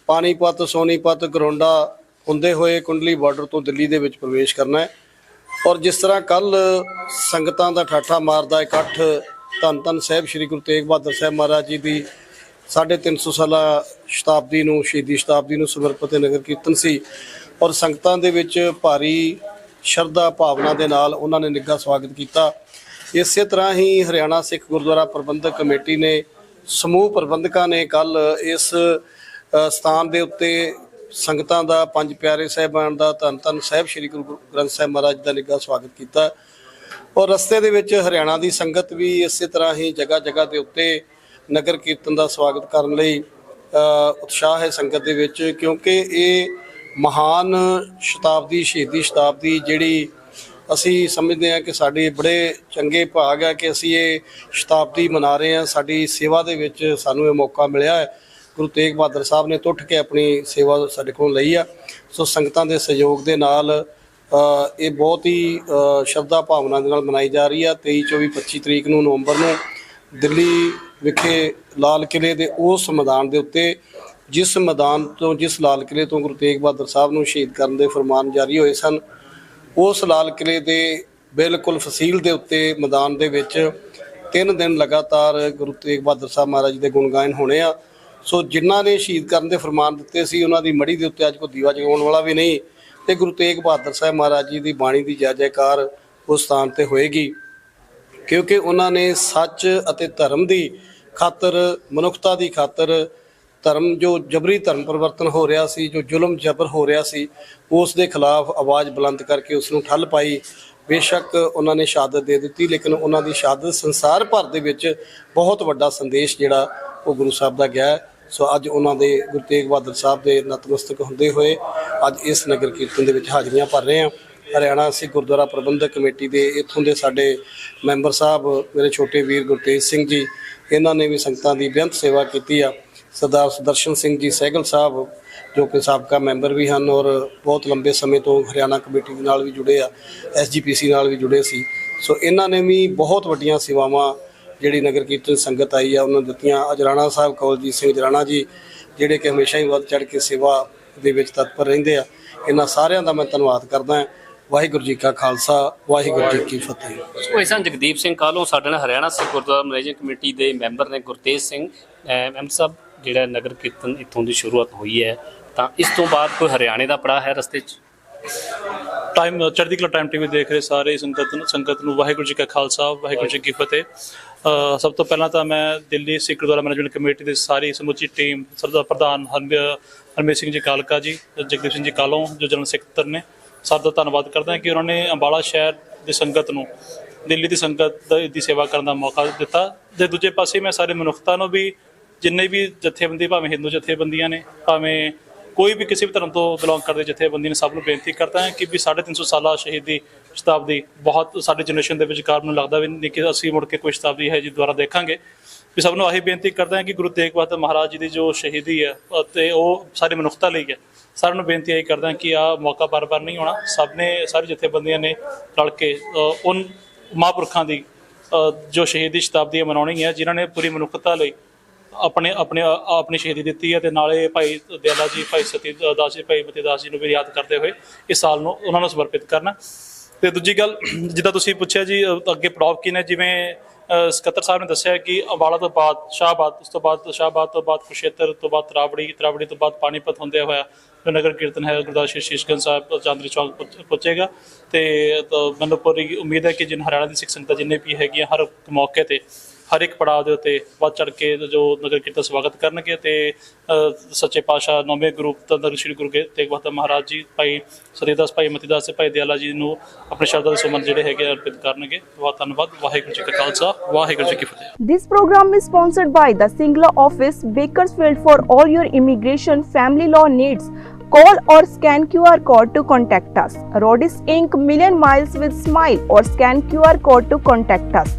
ਪਾਣੀਪਤ, ਸੋਨੀਪਤ, ਗਰੋਂਡਾ ਹੁੰਦੇ ਹੋਏ ਕੁੰਡਲੀ ਬਾਰਡਰ ਤੋਂ ਦਿੱਲੀ ਦੇ ਵਿੱਚ ਪ੍ਰਵੇਸ਼ ਕਰਨਾ ਹੈ। ਔਰ ਜਿਸ ਤਰ੍ਹਾਂ ਕੱਲ ਸੰਗਤਾਂ ਦਾ ਠਾਠਾ ਮਾਰਦਾ ਇਕੱਠ ਧੰਨ ਧੰਨ ਸਾਹਿਬ ਸ੍ਰੀ ਗੁਰੂ ਤੇਗ ਬਹਾਦਰ ਸਾਹਿਬ ਮਹਾਰਾਜ ਜੀ ਦੀ 350 ਸਾਲਾ ਸ਼ਤਾਬਦੀ ਨੂੰ, ਸ਼ਹੀਦੀ ਸ਼ਤਾਬਦੀ ਨੂੰ ਸਮਰਪਿਤ ਨਗਰ ਕੀਰਤਨ ਸੀ। ਔਰ ਸੰਗਤਾਂ ਦੇ ਵਿੱਚ ਭਾਰੀ ਸ਼ਰਧਾ ਭਾਵਨਾ ਦੇ ਨਾਲ ਉਹਨਾਂ ਨੇ ਨਿੱਘਾ ਸਵਾਗਤ ਕੀਤਾ। ਇਸੇ ਤਰ੍ਹਾਂ ਹੀ ਹਰਿਆਣਾ ਸਿੱਖ ਗੁਰਦੁਆਰਾ ਪ੍ਰਬੰਧਕ ਕਮੇਟੀ ਨੇ, ਸਮੂਹ ਪ੍ਰਬੰਧਕਾਂ ਨੇ ਕੱਲ ਇਸ ਸਥਾਨ ਦੇ ਉੱਤੇ ਸੰਗਤਾਂ ਦਾ, ਪੰਜ ਪਿਆਰੇ ਸਾਹਿਬਾਨ ਦਾ ਧੰਨ ਧੰਨ ਸਾਹਿਬ ਸ੍ਰੀ ਗੁਰੂ ਗ੍ਰੰਥ ਸਾਹਿਬ ਮਹਾਰਾਜ ਦਾ ਨਿੱਘਾ ਸਵਾਗਤ ਕੀਤਾ। ਔਰ ਰਸਤੇ ਦੇ ਵਿੱਚ ਹਰਿਆਣਾ ਦੀ ਸੰਗਤ ਵੀ ਇਸੇ ਤਰ੍ਹਾਂ ਹੀ ਜਗ੍ਹਾ ਜਗ੍ਹਾ ਦੇ ਉੱਤੇ ਨਗਰ ਕੀਰਤਨ ਦਾ ਸਵਾਗਤ ਕਰਨ ਲਈ ਉਤਸ਼ਾਹ ਹੈ ਸੰਗਤ ਦੇ ਵਿੱਚ, ਕਿਉਂਕਿ ਇਹ ਮਹਾਨ ਸ਼ਤਾਬਦੀ, ਸ਼ਹੀਦੀ ਸ਼ਤਾਬਦੀ ਜਿਹੜੀ ਅਸੀਂ ਸਮਝਦੇ ਹਾਂ ਕਿ ਸਾਡੇ ਬੜੇ ਚੰਗੇ ਭਾਗ ਹੈ ਕਿ ਅਸੀਂ ਇਹ ਸ਼ਤਾਬਦੀ ਮਨਾ ਰਹੇ ਹਾਂ। ਸਾਡੀ ਸੇਵਾ ਦੇ ਵਿੱਚ ਸਾਨੂੰ ਇਹ ਮੌਕਾ ਮਿਲਿਆ ਹੈ। ਗੁਰੂ ਤੇਗ ਬਹਾਦਰ ਸਾਹਿਬ ਨੇ ਟੁੱਟ ਕੇ ਆਪਣੀ ਸੇਵਾ ਸਾਡੇ ਕੋਲੋਂ ਲਈ ਆ। ਸੋ ਸੰਗਤਾਂ ਦੇ ਸਹਿਯੋਗ ਦੇ ਨਾਲ ਇਹ ਬਹੁਤ ਹੀ ਅ, ਸ਼ਰਧਾ ਭਾਵਨਾ ਦੇ ਨਾਲ ਮਨਾਈ ਜਾ ਰਹੀ ਆ। 23 24 25 ਤਰੀਕ ਨੂੰ ਨਵੰਬਰ ਨੂੰ ਦਿੱਲੀ ਵਿਖੇ ਲਾਲ ਕਿਲੇ ਦੇ ਉਸ ਮੈਦਾਨ ਦੇ ਉੱਤੇ ਜਿਸ ਮੈਦਾਨ ਤੋਂ ਜਿਸ ਲਾਲ ਕਿਲੇ ਤੋਂ ਗੁਰੂ ਤੇਗ ਬਹਾਦਰ ਸਾਹਿਬ ਨੂੰ ਸ਼ਹੀਦ ਕਰਨ ਦੇ ਫਰਮਾਨ ਜਾਰੀ ਹੋਏ ਸਨ। ਉਸ ਲਾਲ ਕਿਲੇ ਦੇ ਬਿਲਕੁਲ ਫਸੀਲ ਦੇ ਉੱਤੇ ਮੈਦਾਨ ਦੇ ਵਿੱਚ ਤਿੰਨ ਦਿਨ ਲਗਾਤਾਰ ਗੁਰੂ ਤੇਗ ਬਹਾਦਰ ਸਾਹਿਬ ਮਹਾਰਾਜ ਦੇ ਗੁਣ ਗਾਇਨ ਹੋਣੇ ਆ। ਸੋ ਜਿਨ੍ਹਾਂ ਨੇ ਸ਼ਹੀਦ ਕਰਨ ਦੇ ਫਰਮਾਨ ਦਿੱਤੇ ਸੀ, ਉਹਨਾਂ ਦੀ ਮੜੀ ਦੇ ਉੱਤੇ ਅੱਜ ਕੋਈ ਦੀਵਾ ਜਗਾਉਣ ਵਾਲਾ ਵੀ ਨਹੀਂ ਤੇ ਗੁਰੂ ਤੇਗ ਬਹਾਦਰ ਸਾਹਿਬ ਮਹਾਰਾਜ ਜੀ ਦੀ ਬਾਣੀ ਦੀ ਜੈ ਜੈਕਾਰ ਉਸ ਸਥਾਨ ਤੇ ਹੋਏਗੀ। ਕਿਉਂਕਿ ਉਹਨਾਂ ਨੇ ਸੱਚ ਅਤੇ ਧਰਮ ਦੀ ਖਾਤਰ, ਮਨੁੱਖਤਾ ਦੀ ਖਾਤਰ ਧਰਮ, ਜੋ ਜਬਰੀ ਧਰਮ ਪਰਿਵਰਤਨ ਹੋ ਰਿਹਾ ਸੀ, ਜੋ ਜ਼ੁਲਮ ਜਬਰ ਹੋ ਰਿਹਾ ਸੀ, ਉਸ ਦੇ ਖਿਲਾਫ ਆਵਾਜ਼ ਬੁਲੰਦ ਕਰਕੇ ਉਸ ਨੂੰ ਠੱਲ ਪਾਈ। ਬੇਸ਼ੱਕ ਉਹਨਾਂ ਨੇ ਸ਼ਹਾਦਤ ਦੇ ਦਿੱਤੀ, ਲੇਕਿਨ ਉਹਨਾਂ ਦੀ ਸ਼ਹਾਦਤ ਸੰਸਾਰ ਭਰ ਦੇ ਵਿੱਚ ਬਹੁਤ ਵੱਡਾ ਸੰਦੇਸ਼ ਜਿਹੜਾ ਉਹ ਗੁਰੂ ਸਾਹਿਬ ਦਾ ਗਿਆ ਹੈ। ਸੋ ਅੱਜ ਉਹਨਾਂ ਦੇ ਗੁਰੂ ਤੇਗ ਬਹਾਦਰ ਸਾਹਿਬ ਦੇ ਨਤਮਸਤਕ ਹੁੰਦੇ ਹੋਏ ਅੱਜ ਇਸ ਨਗਰ ਕੀਰਤਨ ਦੇ ਵਿੱਚ ਹਾਜ਼ਰੀਆਂ ਭਰ ਰਹੇ ਹਾਂ। ਹਰਿਆਣਾ ਸਿੱਖ ਗੁਰਦੁਆਰਾ ਪ੍ਰਬੰਧਕ ਕਮੇਟੀ ਦੇ ਇੱਥੋਂ ਦੇ ਸਾਡੇ ਮੈਂਬਰ ਸਾਹਿਬ, ਮੇਰੇ ਛੋਟੇ ਵੀਰ ਗੁਰਤੇਜ ਸਿੰਘ ਜੀ, ਇਹਨਾਂ ਨੇ ਵੀ ਸੰਗਤਾਂ ਦੀ ਬੇਅੰਤ ਸੇਵਾ ਕੀਤੀ ਆ। ਸਰਦਾਰ ਸੁਦਰਸ਼ਨ ਸਿੰਘ ਜੀ ਸਹਿਗਲ ਸਾਹਿਬ, ਜੋ ਕਿ ਸਾਬਕਾ ਮੈਂਬਰ ਵੀ ਹਨ ਔਰ ਬਹੁਤ ਲੰਬੇ ਸਮੇਂ ਤੋਂ ਹਰਿਆਣਾ ਕਮੇਟੀ ਦੇ ਨਾਲ ਵੀ ਜੁੜੇ ਆ, ਐਸਜੀਪੀਸੀ ਨਾਲ ਵੀ ਜੁੜੇ ਸੀ। ਸੋ ਇਹਨਾਂ ਨੇ ਵੀ ਬਹੁਤ ਵੱਡੀਆਂ ਸੇਵਾਵਾਂ ਜਿਹੜੀ ਨਗਰ ਕੀਰਤਨ ਸੰਗਤ ਆਈ ਆ, ਉਹਨਾਂ ਨੇ ਦਿੱਤੀਆਂ ਅਜਰਾਣਾ ਸਾਹਿਬ ਕੌਲਜੀਤ ਸਿੰਘ ਜਰਾਣਾ ਜੀ, ਜਿਹੜੇ ਕਿ ਹਮੇਸ਼ਾ ਹੀ ਵੱਧ ਚੜ ਕੇ ਸੇਵਾ ਦੇ ਵਿੱਚ ਤਤਪਰ ਰਹਿੰਦੇ ਆ, ਇਹਨਾਂ ਸਾਰਿਆਂ ਦਾ ਮੈਂ ਧੰਨਵਾਦ ਕਰਦਾ ਵਾਹਿਗੁਰੂ ਜੀ ਕਾ ਖਾਲਸਾ, ਵਾਹਿਗੁਰੂ ਜੀ ਕੀ ਫਤਿਹ। ਸੋ ਇਸਾਂ ਜਗਦੀਪ ਸਿੰਘ ਕਾਲੋ ਸਾਡੇ ਨਾਲ ਹਰਿਆਣਾ ਸਿੱਖ ਗੁਰਦੁਆਰਾ ਮੈਨੇਜਿੰਗ ਕਮੇਟੀ ਦੇ ਮੈਂਬਰ ਨੇ ਗੁਰਤੇਜ ਸਿੰਘ ਐਮ ਸਾਹਿਬ ਜਿਹੜਾ ਨਗਰ ਕੀਰਤਨ ਇੱਥੋਂ ਦੀ ਸ਼ੁਰੂਆਤ ਹੋਈ ਹੈ, ਤਾਂ ਇਸ ਤੋਂ ਬਾਅਦ ਕੋਈ ਹਰਿਆਣੇ ਦਾ ਪੜਾ ਹੈ ਰਸਤੇ 'ਚ? ਟਾਈਮ ਚੜ੍ਹਦੀ ਕਲਾ ਟਾਈਮ ਟੀਵੀ ਦੇਖ ਰਹੇ ਸਾਰੇ ਸੰਗਤ ਨੂੰ ਸੰਗਤ ਨੂੰ ਵਾਹਿਗੁਰੂ ਜੀ ਕਾ ਖਾਲਸਾ, ਵਾਹਿਗੁਰੂ ਜੀ ਕੀ ਫਤਿਹ। ਸਭ ਤੋਂ ਪਹਿਲਾਂ ਤਾਂ ਮੈਂ ਦਿੱਲੀ ਸਿੱਖ ਗੁਰਦੁਆਰਾ ਮੈਨੇਜਮੈਂਟ ਕਮੇਟੀ ਦੇ ਸਾਰੀ ਸਮੁੱਚੀ ਟੀਮ ਸਰਦਾਰ ਪ੍ਰਧਾਨ ਹਰਮ- ਹਰਮੇਸ਼ ਸਿੰਘ ਜੀ ਕਾਲਕਾ ਜੀ, ਜਗਦੀਪ ਸਿੰਘ ਜੀ ਕਾਲੋਂ, ਜੋ ਜਨਰਲ ਸੈਕਟਰ ਨੇ, ਸਭ ਦਾ ਧੰਨਵਾਦ ਕਰਦਾ ਹਾਂ ਕਿ ਉਹਨਾਂ ਨੇ ਅੰਬਾਲਾ ਸ਼ਹਿਰ ਦੀ ਸੰਗਤ ਨੂੰ, ਦਿੱਲੀ ਦੀ ਸੰਗਤ ਦੀ ਦੀ ਸੇਵਾ ਕਰਨ ਦਾ ਮੌਕਾ ਦਿੱਤਾ। ਤੇ ਦੂਜੇ ਪਾਸੇ ਮੈਂ ਸਾਰੇ ਮਨੁੱਖਤਾ ਨੂੰ ਵੀ ਜਿੰਨੇ ਵੀ ਜਥੇਬੰਦੀ ਭਾਵੇਂ ਹਿੰਦੂ ਜਥੇਬੰਦੀਆਂ ਨੇ ਭਾਵੇਂ ਕੋਈ ਵੀ ਕਿਸੇ ਵੀ ਧਰਮ ਤੋਂ ਬਿਲੋਂਗ ਕਰਦੇ ਜਥੇਬੰਦੀ ਨੇ ਸਭ ਨੂੰ ਬੇਨਤੀ ਕਰਦਾ ਹੈ ਕਿ ਵੀ 350 ਸਾਲਾ ਸ਼ਹੀਦੀ ਸ਼ਤਾਬਦੀ ਬਹੁਤ ਸਾਡੀ ਜਨਰੇਸ਼ਨ ਦੇ ਵਿਚਕਾਰ ਨੂੰ ਲੱਗਦਾ ਵੀ ਨਹੀਂ ਕਿ ਅਸੀਂ ਮੁੜ ਕੇ ਕੋਈ ਸ਼ਤਾਬਦੀ ਹੈ ਜੀ ਦੁਆਰਾ ਦੇਖਾਂਗੇ। ਵੀ ਸਭ ਨੂੰ ਆਹੀ ਬੇਨਤੀ ਕਰਦਾ ਹਾਂ ਕਿ ਗੁਰੂ ਤੇਗ ਬਹਾਦਰ ਮਹਾਰਾਜ ਜੀ ਦੀ ਜੋ ਸ਼ਹੀਦੀ ਹੈ ਅਤੇ ਉਹ ਸਾਰੀ ਮਨੁੱਖਤਾ ਲਈ ਹੈ ਸਾਰਿਆਂ ਨੂੰ ਬੇਨਤੀ ਇਹ ਕਰਦਾ ਕਿ ਆ ਮੌਕਾ ਬਾਰ-ਬਾਰ ਨਹੀਂ ਆਉਣਾ। ਸਭ ਨੇ ਸਾਰੀ ਜਥੇਬੰਦੀਆਂ ਨੇ ਰਲ ਕੇ ਅ, ਉਨ ਮਹਾਂਪੁਰਖਾਂ ਦੀ ਜੋ ਸ਼ਹੀਦੀ ਸ਼ਤਾਬਦੀ ਮਨਾਉਣੀ ਹੈ ਜਿਨ੍ਹਾਂ ਨੇ ਪੂਰੀ ਮਨੁੱਖਤਾ ਲਈ ਆਪਣੇ ਆਪਣੇ, ਆਪਣੀ ਸ਼ਹੀਦੀ ਦਿੱਤੀ ਹੈ ਤੇ ਨਾਲੇ ਭਾਈ ਦਿਆਲਾ ਜੀ, ਭਾਈ ਸਤੀ ਦਾਸ ਜੀ, ਭਾਈ ਮਤੀ ਦਾਸ ਜੀ ਨੂੰ ਵੀ ਯਾਦ ਕਰਦੇ ਹੋਏ ਇਸ ਸਾਲ ਨੂੰ ਉਹਨਾਂ ਨੂੰ ਸਮਰਪਿਤ ਕਰਨਾ। ਤੇ ਦੂਜੀ ਗੱਲ, ਜਿੱਦਾਂ ਤੁਸੀਂ ਪੁੱਛਿਆ ਜੀ ਅੱਗੇ ਪੜਾਅ ਕੀ ਨੇ, ਜਿਵੇਂ ਸਕੱਤਰ ਸਾਹਿਬ ਨੇ ਦੱਸਿਆ ਕਿ ਅੰਬਾਲਾ ਤੋਂ ਬਾਅਦ ਸ਼ਾਹਬਾਦ, ਉਸ ਤੋਂ ਬਾਅਦ ਸ਼ਾਹਬਾਦ ਤੋਂ ਬਾਅਦ ਕੁਸ਼ੇਤਰ ਤੋਂ ਬਾਅਦ ਤਰਾਵੜੀ ਤਰਾਵੜੀ ਤੋਂ ਬਾਅਦ ਪਾਣੀਪਤ ਹੁੰਦੇ ਹੋਇਆ ਜੋ ਨਗਰ ਕੀਰਤਨ ਹੈ, ਗੁਰਦਾਸ ਸ਼੍ਰੀ ਸ਼ੀਸ਼ਗੰਜ ਸਾਹਿਬ, ਚਾਂਦਨੀ ਚੌਕ ਪਹੁੰਚ- ਪਹੁੰਚੇਗਾ ਤੇ ਮੈਨੂੰ ਪੂਰੀ ਉਮੀਦ ਹੈ ਕਿ ਜਿਨ ਹਰਿਆਣਾ ਦੀ ਸਿੱਖ ਸੰਗਤਾਂ ਜਿੰਨੇ ਵੀ ਹੈਗੀਆਂ ਹਰ ਮੌਕੇ ਤੇ ਹਰ ਇੱਕ ਪੜਾਅ ਦੇ ਉਤੇ ਵੱਧ ਚੜ ਕੇ ਜੋ ਨਗਰ ਕੀਰਤਨ ਸਵਾਗਤ ਕਰਨਗੇ ਤੇ ਸੱਚੇ ਪਾਤਸ਼ਾਹ ਨੌਵੇਂ ਗੁਰੂ ਤੰਦਰ ਸ਼੍ਰੀ ਗੁਰੂ ਤੇਗ ਬਹਾਦਰ ਮਹਾਰਾਜ ਜੀ ਭਾਈ ਸਰੀਦਾਸ ਭਾਈ ਮਤੀਦਾਸ ਤੇ ਭਾਈ ਦਿਆਲਾ ਜੀ ਨੂੰ ਆਪਣੇ ਸ਼ਰਧਾ ਦੇ ਸੁਮਨ ਜਿਹੜੇ ਹੈਗੇ ਅਰਪਿਤ ਕਰਨਗੇ ਬਹੁਤ ਧੰਨਵਾਦ ਵਾਹਿਗੁਰੂ ਜੀ ਕਾ ਖਾਲਸਾ ਵਾਹਿਗੁਰੂ ਜੀ ਕੀ ਫਤਿਹ this program is sponsored by the Singla office Bakersfield for all your immigration family law needs Call or scan QR code to contact us. Rodis Inc. Million Miles with Smile or scan QR code to contact us.